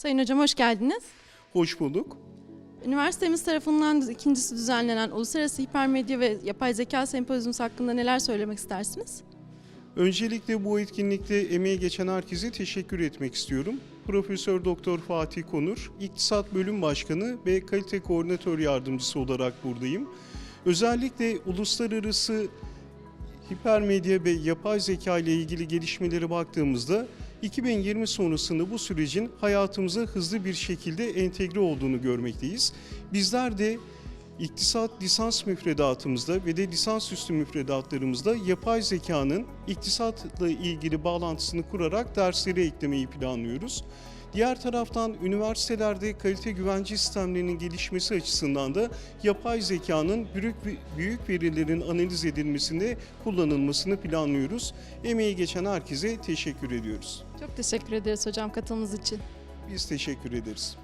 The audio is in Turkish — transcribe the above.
Sayın Hocam hoş geldiniz. Hoş bulduk. Üniversitemiz tarafından ikincisi düzenlenen Uluslararası Hipermedya ve Yapay Zeka Sempozyumu hakkında neler söylemek istersiniz? Öncelikle bu etkinlikte emeği geçen herkese teşekkür etmek istiyorum. Profesör Doktor Fatih Konur, İktisat Bölüm Başkanı ve Kalite Koordinatör Yardımcısı olarak buradayım. Özellikle uluslararası hipermedya ve yapay zeka ile ilgili gelişmelere baktığımızda 2020 sonrasında bu sürecin hayatımıza hızlı bir şekilde entegre olduğunu görmekteyiz. Bizler de İktisat lisans müfredatımızda ve de lisansüstü müfredatlarımızda yapay zekanın iktisatla ilgili bağlantısını kurarak dersleri eklemeyi planlıyoruz. Diğer taraftan üniversitelerde kalite güvence sistemlerinin gelişmesi açısından da yapay zekanın büyük, büyük verilerin analiz edilmesinde kullanılmasını planlıyoruz. Emeği geçen herkese teşekkür ediyoruz. Çok teşekkür ederiz hocam katılımınız için. Biz teşekkür ederiz.